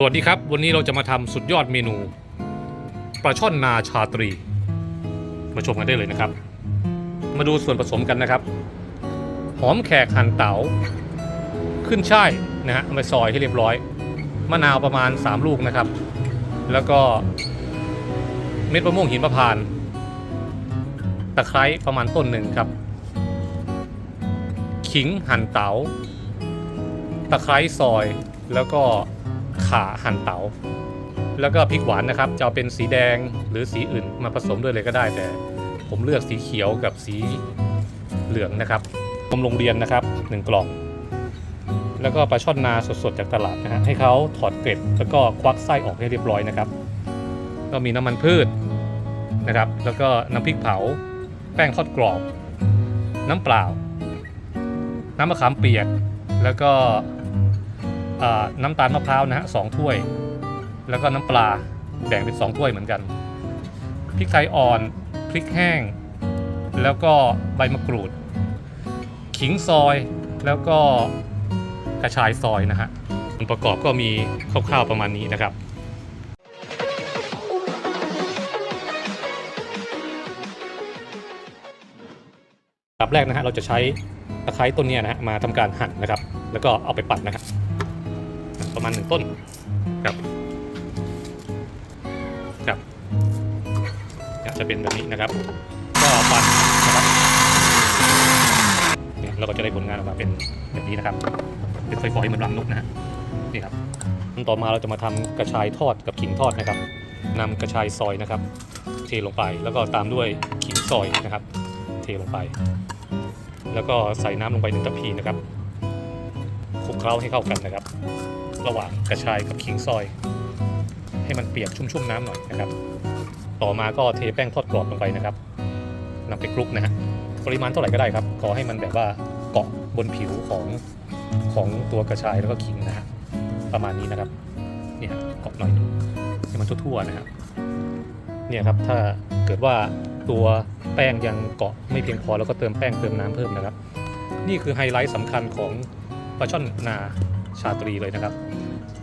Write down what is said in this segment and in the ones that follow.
สวัสดีครับ วันนี้เราจะมาทำสุดยอดเมนูปลาช่อนนาชาตรี มาชมกันได้เลยนะครับ มาดูส่วนผสมกันนะครับ หอมแขกหั่นเตา๋า ขึ้นช่ายนะฮะเอาซอยให้เรียบร้อย มะนาวประมาณ 3 ลูกนะครับ แล้วก็เม็ดมะม่วงหินมะพร้านต์ตะไคร้ประมาณต้นหนึ่งครับ ขิงหั่นเตา๋า ตะไคร้ซอยแล้วก็ ข่าหั่นเตา๋าแล้วก็พริกหวานนะครับจะเอาเป็นสีแดงหรือสีอื่นมาผสมด้วยเลยก็ได้ แต่ผมเลือกสีเขียวกับสีเหลืองนะครับนมโรงเรียนนะครับหนึ่งกล่อง แล้วก็ปลาช่อนนาสดๆจากตลาดนะฮะให้เขาถอดเกล็ดแล้วก็ควักไส้ออกให้เรียบร้อยนะครับ ก็มีน้ำมันพืชนะครับ แล้วก็น้ำพริกเผา แป้งทอดกรอบ น้ำเปล่า น้ำมะขามเปียกแล้วก็ น้ำตาลมะพร้าวนะฮะสองถ้วย แล้วก็น้ำปลาแบ่งเป็นสองถ้วยเหมือนกันพริกไทยอ่อนพริกแห้ง แล้วก็ใบมะกรูด ขิงซอยแล้วก็กระชายซอยนะฮะส่วนประกอบก็มีคร่าวๆประมาณนี้นะครับอันดับแรกนะฮะเราจะใช้ตะไคร้ต้นนี้นะฮะมาทำการหั่นนะครับ แล้วก็เอาไปปั่นนะครับ ประมาณหนึ่งต้นครับครับจะเป็นแบบนี้นะครับ ก็ปั่นนะครับเนี่ยเราก็จะได้ผลงานออกมาเป็นแบบนี้นะครับ เป็นฝอยๆเหมือนรังนกนะฮะนี่ครับขั้นต่อมาเราจะมาทำกระชายทอดกับขิงทอดนะครับนำกระชายซอยนะครับ เทลงไปแล้วก็ตามด้วยขิงซอยนะครับ เทลงไป แล้วก็ใส่น้ำลงไปหนึ่งทัพพีนะครับคลุกเคล้าให้เข้ากันนะครับ ระหว่างกระชายกับขิงซอย ให้มันเปียกชุ่มๆน้ำหน่อยนะครับ ต่อมาก็เทแป้งทอดกรอบลงไปนะครับนำไปคลุกนะฮะปริมาณเท่าไหร่ก็ได้ครับขอให้มันแบบว่าเกาะบนผิวของของตัวกระชายแล้วก็ขิงนะฮะประมาณนี้นะครับเนี่ยเกาะหน่อยหนึงให้มันทั่วๆนะฮะเนี่ยครับถ้าเกิดว่าตัวแป้งยังเกาะไม่เพียงพอแล้วก็เติมแป้งเติมน้ำเพิ่มนะครับ นี่คือไฮไลท์สำคัญของปลาช่อนนาชาตรีเลยนะครับ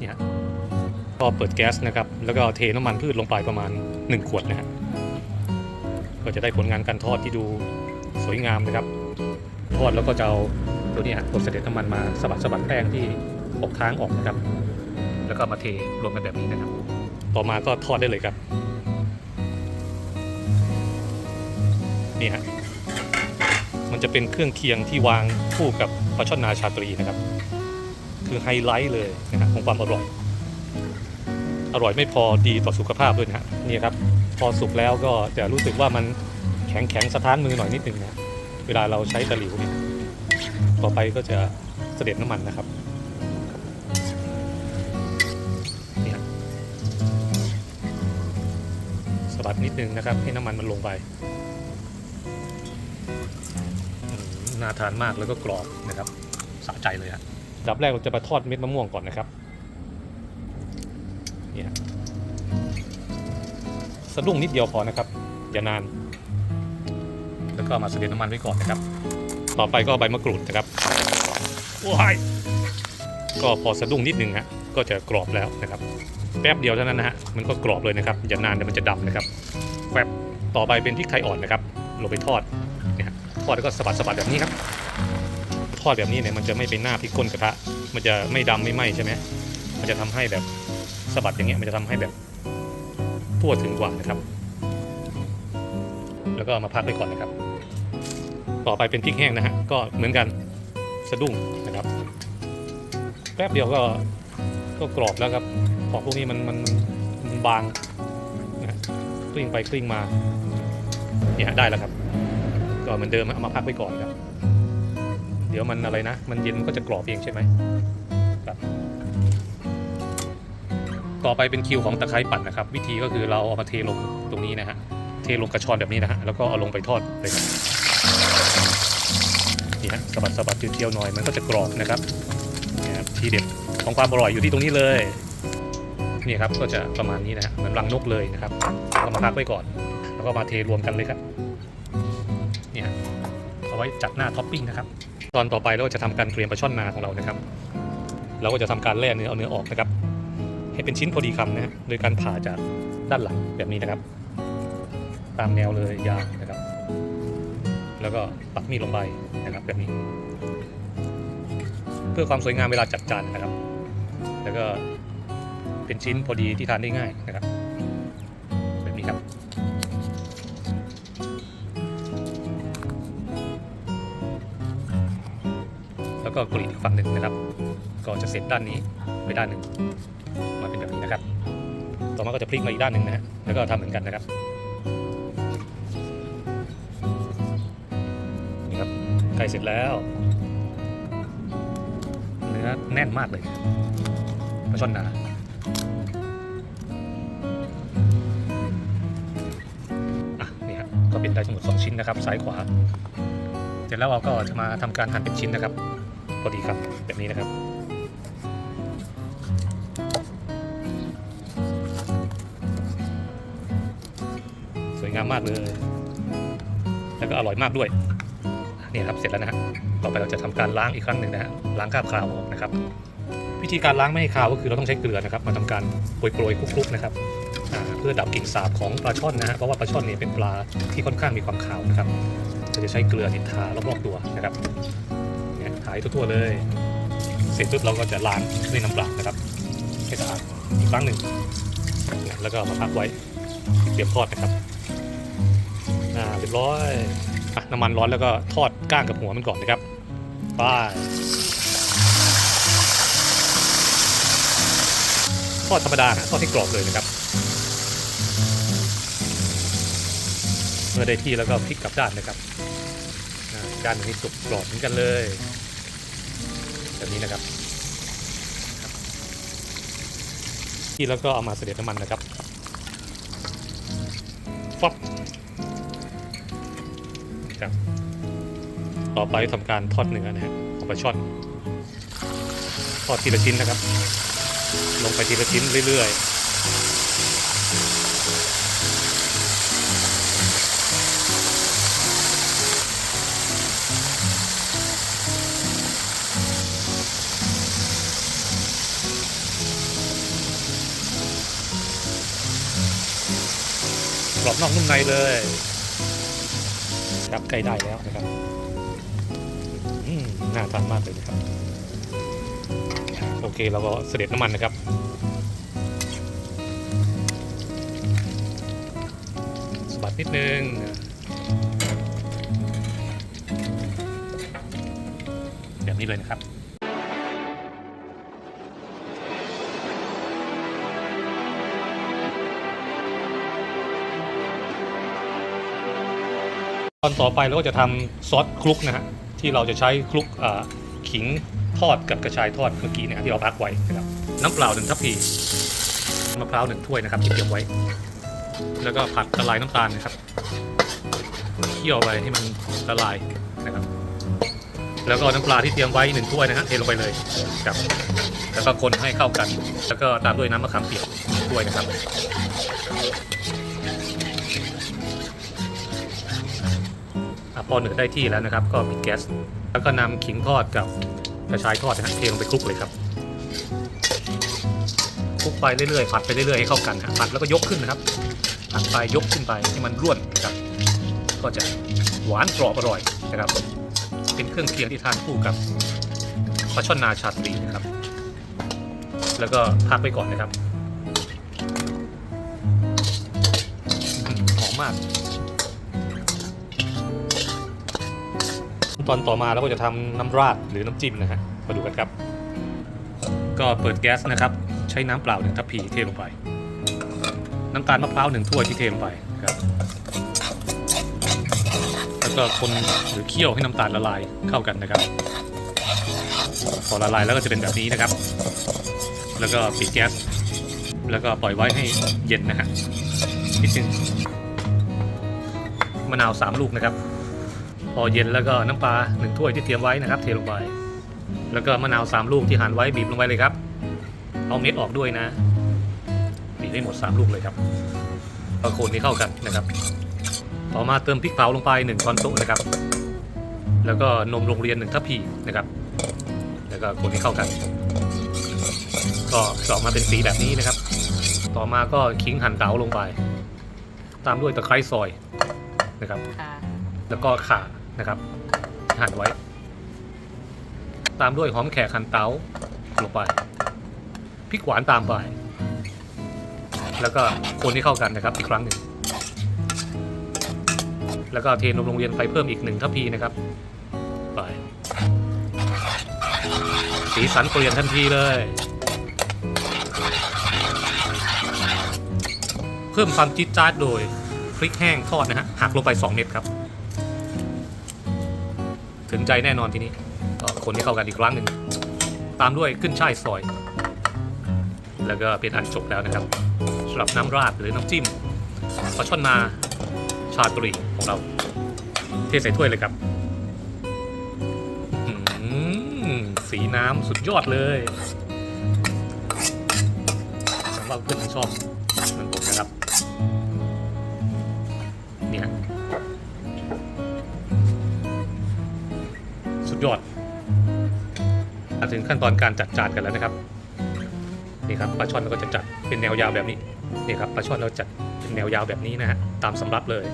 นี่ฮะก็เปิดแก๊สนะครับ แล้วก็เทน้ำมันพืชลงไปประมาณ 1 ขวดนะฮะก็จะได้ผลงานการทอดที่ดูสวยงามนะครับ ทอดแล้วก็จะเอาตัวนี้ตัวเสด็จน้ำมันมาสะบัดสะบัดแป้งที่อกค้างออกนะครับ แล้วก็มาเทรวมกันแบบนี้นะครับ ต่อมาก็ทอดได้เลยครับนี่ฮะมันจะเป็นเครื่องเคียงที่วางคู่กับปลาช่อนนาชาตรีนะครับ คือไฮไลท์เลยนะครับ ความอร่อย อร่อยไม่พอดีต่อสุขภาพด้วยนะฮะนี่ครับ พอสุกแล้วก็จะรู้สึกว่ามันแข็งแข็งสะท้านมือหน่อยนิดนึงนะเวลาเราใช้ตะหลิวเนี่ยต่อไปก็จะเสด็จน้ำมันนะครับนี่สะบัดนิดนึงนะครับ ให้น้ำมันมันลงไปน่าทานมากแล้วก็กรอบนะครับสะใจเลยฮะอันดับแรกเราจะมาทอดเม็ดมะม่วงก่อนนะครับ สะดุ้งนิดเดียวพอนะครับอย่านาน แล้วก็มาเสด็จน้ำมันไว้ก่อนนะครับ ต่อไปก็ใบมะกรูดนะครับว้ายก็พอสะดุ้งนิดนึงฮะก็จะกรอบแล้วนะครับ แป๊บเดียวเท่านั้นนะฮะมันก็กรอบเลยนะครับอย่านานเดี๋ยวมันจะดำนะครับแป๊บต่อไปเป็นพริกไทยอ่อนนะครับลงไปทอดเนี่ยทอดแล้วก็สะบัดสะบัดแบบนี้ครับ ทอดแบบนี้เนี่ยมันจะไม่เป็นหน้าพริกก้นกระทะมันจะไม่ดำไม่ไหม้ใช่ไหมมันจะทำให้แบบสะบัดอย่างเงี้ยมันจะทำให้แบบ ทั่วถึงกว่านะครับ แล้วก็มาพักไว้ก่อนนะครับ ต่อไปเป็นพริกแห้งนะฮะก็เหมือนกันสะดุ้งนะครับแป๊บเดียวก็ก็กรอบแล้วครับของพวกนี้มันมันมันบางนะกลิ้งไปกลิ้งมาเนี่ยได้แล้วครับ ก็เหมือนเดิมเอามาพักไว้ก่อนครับ เดี๋ยวมันอะไรนะ มันเย็นมันก็จะกรอบเองใช่ไหมครับ ต่อไปเป็นคิวของตะไคร้ปั่นนะครับ วิธีก็คือเราเอามาเทลงตรงนี้นะฮะเทลงกระชอนแบบนี้นะฮะแล้วก็เอาลงไปทอดเลยนี่ฮะสะบัดสะบัดเที่ยวๆหน่อยมันก็จะกรอบนะครับนี่ครับทีเด็ดของความอร่อยอยู่ที่ตรงนี้เลยนี่ครับก็จะประมาณนี้นะฮะเหมือนรังนกเลยนะครับเอามาพักไว้ก่อน แล้วก็มาเทรวมกันเลยครับเนี่ยเอาไว้จัดหน้าท็อปปิ้งนะครับ ตอนต่อไปเราก็จะทำการเตรียมปลาช่อนนาของเรานะครับ เราก็จะทำการแล่เนื้อเอาเนื้อออกนะครับ ให้เป็นชิ้นพอดีคำนะโดยการผ่าจากด้านหลังแบบนี้นะครับ ตามแนวเลยยาวนะครับ แล้วก็ปักมีดลงไปนะครับแบบนี้ เพื่อความสวยงามเวลาจัดจานนะครับ แล้วก็เป็นชิ้นพอดีที่ทานได้ง่ายนะครับแบบนี้ครับแล้วก็กรีดอีกฝั่งหนึ่งนะครับ ก็จะเสร็จด้านนี้ไปด้านหนึ่ง ต่อมาก็จะพลิกมาอีกด้านหนึ่งนะฮะแล้วก็ทำเหมือนกันนะครับนี่ครับไก่เสร็จแล้วเนื้อแน่นมากเลยปลาช่อนนาอะนี่ครับก็เป็นได้ทั้งหมด2ชิ้นนะครับซ้ายขวา เสร็จแล้วเราก็จะมาทำการหั่นเป็นชิ้นนะครับพอดีครับแบบนี้นะครับามมากเลย แล้วก็อร่อยมากด้วยนี่ครับเสร็จแล้วนะฮะต่อไปเราจะทำการล้างอีกครั้งหนึ่งนะฮะล้างคราบคาวออกนะครับ วิธีการล้างไม่ให้คาวก็คือเราต้องใช้เกลือนะครับ มาทำการโปรยๆคลุกๆนะครับเพื่อดับกลิ่นสาบของปลาช่อนนะฮะเพราะว่าปลาช่อนเนี่ยเป็นปลาที่ค่อนข้างมีความขาวนะครับเราจะใช้เกลือติทารอบๆตัวนะครับเนี่ยทายทั่วๆเลย เสร็จปุ๊บเราก็จะล้างด้วยน้ำเปล่านะครับให้สะอาดอีกครั้งหนึ่งแล้วก็มาพักไว้เตรียมทอดนะครับ อ่าเรียบร้อยอะน้ำมันร้อนแล้วก็ทอดก้างกับหัวมันก่อนนะครับไปทอดธรรมดานะทอดให้กรอบเลยนะครับ เมื่อได้ที่แล้วก็พลิกกลับด้านนะครับด้านนี้สุกกรอบเหมือนกันเลยแบบนี้นะครับ ที่แล้วก็เอามาเสด็จน้ำมันนะครับ ครับ ต่อไปทำการทอดเนื้อนะฮะของปลาช่อนทอดทีละชิ้นนะครับ ลงไปทีละชิ้นเรื่อยๆกรอบนอกนุ่มในเลย ครับ ใกล้ได้แล้วนะครับน่าทานมากเลยนะครับ โอเคเราก็เสด็จน้ำมันนะครับสบัดนิดนึงแบบนี้เลยนะครับ ตอนต่อไปเราก็จะทำซอสคลุกนะฮะที่เราจะใช้คลุกขิงทอดกับกระชายทอดเมื่อกี้เนะฮะที่เราพักไว้นะครับน้ำเปล่าหนึ่งทัพพีมะพร้าวหนึ่งถ้วยนะครับที่เตรียมไว้ แล้วก็ผัดละลายน้ำตาลนะครับเคี่ยวไปให้มันละลายนะครับแล้วก็น้ำปลาที่เตรียมไว้หนึ่งถ้วยนะฮะเทลงไปเลยครับแล้วก็คนให้เข้ากัน แล้วก็ตามด้วยน้ำมะขามเปียกถ้วยนะครับ พอเหนือได้ที่แล้วนะครับ ก็ปิดแก๊ส แล้วก็นำขิงทอดกับกระชายทอดนะฮะเทลงไปคลุกเลยครับคลุกไปเรื่อยๆผัดไปเรื่อยๆให้เข้ากันฮะผัดแล้วก็ยกขึ้นนะครับผัดไปยกขึ้นไปให้มันร่วนนะครับ ก็จะหวานกรอบอร่อยนะครับ เป็นเครื่องเคียงที่ทานคู่กับปลาช่อนนาชาตรีนะครับ แล้วก็พักไปก่อนนะครับหอมมาก ตอนต่อมาเราก็จะทำน้ำราดหรือน้ำจิ้มนะฮะมาดูกันครับ ก็เปิดแก๊สนะครับ ใช้น้ำเปล่าหนึ่งทัพพีเทลงไป น้ำตาลมะพร้าวหนึ่งถ้วยที่เทลงไปครับแล้วก็คนหรือเคี่ยวให้น้ำตาลละลายเข้ากันนะครับพอละลายแล้วก็จะเป็นแบบนี้นะครับ แล้วก็ปิดแก๊ส แล้วก็ปล่อยไว้ให้เย็นนะฮะนิดนึงมะนาวสามลูกนะครับ พอเย็นแล้วก็น้ำปลาหนึ่งถ้วยที่เตรียมไว้นะครับ เทลงไป แล้วก็มะนาวสามลูกที่หั่นไว้บีบลงไปเลยครับ เอาเม็ดออกด้วยนะบีบให้หมดสามลูกเลยครับก็คนนี้เข้ากันนะครับ ต่อมาเติมพริกเผาลงไปหนึ่งช้อนโต๊ะนะครับ แล้วก็นมโรงเรียนหนึ่งทัพพีนะครับ แล้วก็คนให้เข้ากันตก็จะออกมาเป็นสีแบบนี้นะครับ ต่อมาก็ขิงหั่นเต๋าลงไป ตามด้วยตะไคร้ซอยนะครับค่ะแล้วก็ข่า นะครับหั่นไว้ ตามด้วยหอมแขกหั่นเตาลงไปพริกหวานตามไป แล้วก็คนให้เข้ากันนะครับอีกครั้งหนึ่งแล้วก็เทนมโรงเรียนไปเพิ่มอีกหนึ่งทัพพีนะครับไปสีสันเปลี่ยนทันทีเลย เพิ่มความจี๊ดจ๊าดโดยพริกแห้งทอดนะฮะหักลงไป 2 เม็ดครับ ถึงใจแน่นอนทีนี้ก็คนให้เข้ากันอีกครั้งหนึ่งตามด้วยขึ้นช่ายซอย แล้วก็เป็นอันจบแล้วนะครับสำหรับน้ำราดหรือน้ำจิ้มปลาช่อนนาชาตรีของเราเทใส่ถ้วยเลยครับสีน้ำสุดยอดเลยสำหรับเพื่อนที่ชอบเหมือนผมนะครับ ยอดมาถึงขั้นตอนการจัดจานกันแล้วนะครับนี่ครับปลาช่อนเราก็จะจัดเป็นแนวยาวแบบนี้นี่ครับปลาช่อนเราจัดเป็นแนวยาวแบบนี้นะฮะตามสำรับเลย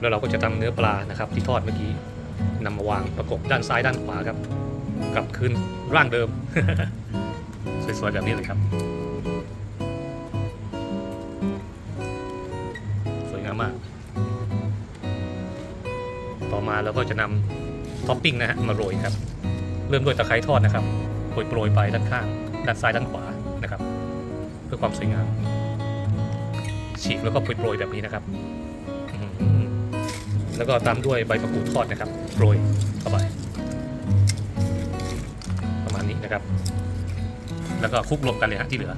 แล้วเราก็จะทำเนื้อปลานะครับที่ทอดเมื่อกี้นำมาวางประกบด้านซ้ายด้านขวาครับกลับคืนร่างเดิม สวยๆแบบนี้เลยครับ สวยงามมาก ต่อมาเราก็จะนำ ท็อปปิ้งนะฮะมาโรยครับ เริ่มด้วยตะไคร้ทอดนะครับโปรยโปรยไปด้านข้าง ด้านซ้ายด้านขวานะครับ เพื่อความสวยงาม ฉีกแล้วก็โปรยโปรยแบบนี้นะครับ แล้วก็ตามด้วยใบมะกรูดทอดนะครับโปรยเข้าไปประมาณนี้นะครับ แล้วก็คลุกรวมกันเลยฮะที่เหลือ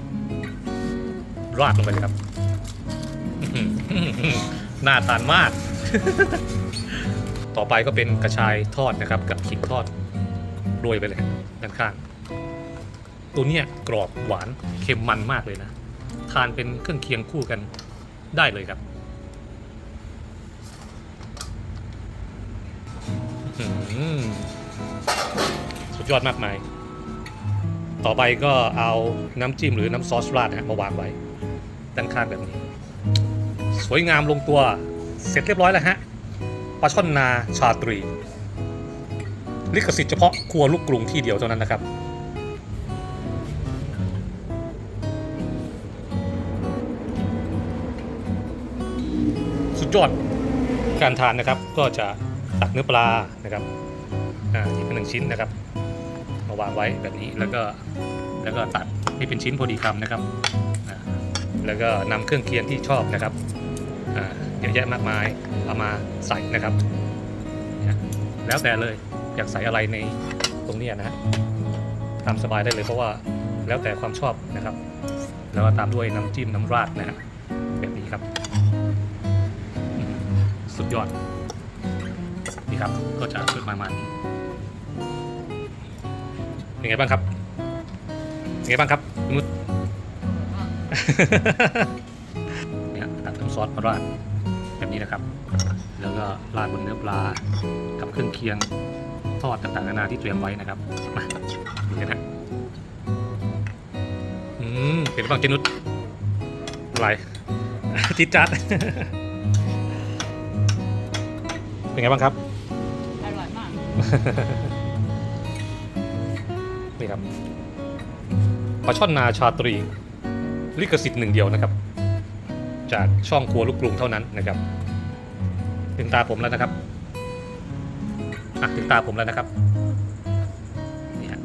ราดลงไปเลยครับน่าทานมาก ต่อไปก็เป็นกระชายทอดนะครับ กับขิงทอดโรยไปเลยด้านข้าง ตัวเนี้ยกรอบหวานเค็มมันมากเลยนะ ทานเป็นเครื่องเคียงคู่กันได้เลยครับสุดยอดมากมาย ต่อไปก็เอาน้ำจิ้มหรือน้ำซอสราดนะฮะมาวางไว้ด้านข้างแบบนี้ สวยงามลงตัวเสร็จเรียบร้อยแล้วฮะ ปลาช่อนนาชาตรี ลิขสิทธิ์เฉพาะครัวลูกกรุงที่เดียวเท่านั้นนะครับ สุดยอดการทานนะครับก็จะตักเนื้อปลานะครับอ่าหยิบเป็นหนึ่งชิ้นนะครับ มาวางไว้แบบนี้แล้วก็แล้วก็ตัดให้เป็นชิ้นพอดีคำนะครับอ่าแล้วก็นำเครื่องเคียงที่ชอบนะครับอ่า เยอะแยะมากมายเอามาใส่นะครับ แล้วแต่เลยอยากใส่อะไรในตรงนี้นะฮะตามสบายได้เลยเพราะว่าแล้วแต่ความชอบนะครับ แล้วก็ตามด้วยน้ำจิ้มน้ำราดนะฮะแบบนี้ครับ สุดยอดนี่ครับก็จะเป็นประมาณนี้เป็นไงบ้างครับเป็นไงบ้างครับคุณนุชเนี่ยตัดน้ำซอสมาราด แบบนี้นะครับ แล้วก็ราดบนเนื้อปลากับเครื่องเคียงทอดต่างๆนานาที่เตรียมไว้นะครับมาดูกันนะอืมเป็นไงบ้างเจนุชอะไรจิดจัด เป็นไงบ้างครับ อร่อยมาก นี่ครับปลาช่อนนาชาตรีลิขสิทธิ์หนึ่งเดียวนะครับ จากช่องครัวลูกกรุงเท่านั้นนะครับ ถึงตาผมแล้วนะครับอะถึงตาผมแล้วนะครับนี่ฮะ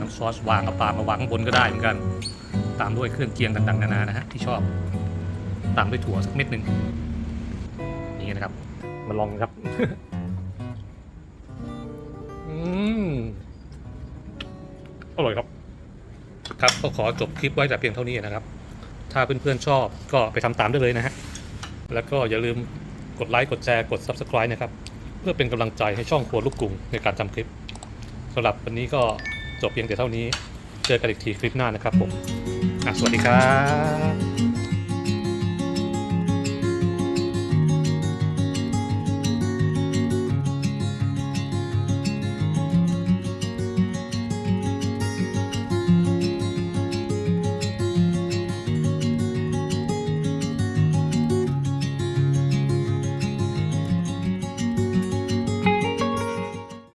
น้ำซอสวางกับปลามาวางข้างบนก็ได้เหมือนกัน ตามด้วยเครื่องเคียงต่างๆนานานะฮะที่ชอบ ตามด้วยถั่วสักเม็ดหนึ่งนี่นะครับ มาลองครับอืมอร่อยครับ ครับก็ขอจบคลิปไว้แต่เพียงเท่านี้นะครับ ถ้าเพื่อนๆชอบก็ไปทำตามได้เลยนะฮะ แล้วก็อย่าลืมกดไลค์กดแชร์กด Subscribe นะครับ เพื่อเป็นกำลังใจให้ช่องครัวลูกกรุงในการทำคลิปสำหรับวันนี้ก็จบเพียงแต่เท่านี้ เจอกันอีกทีคลิปหน้านะครับผมสวัสดีครับ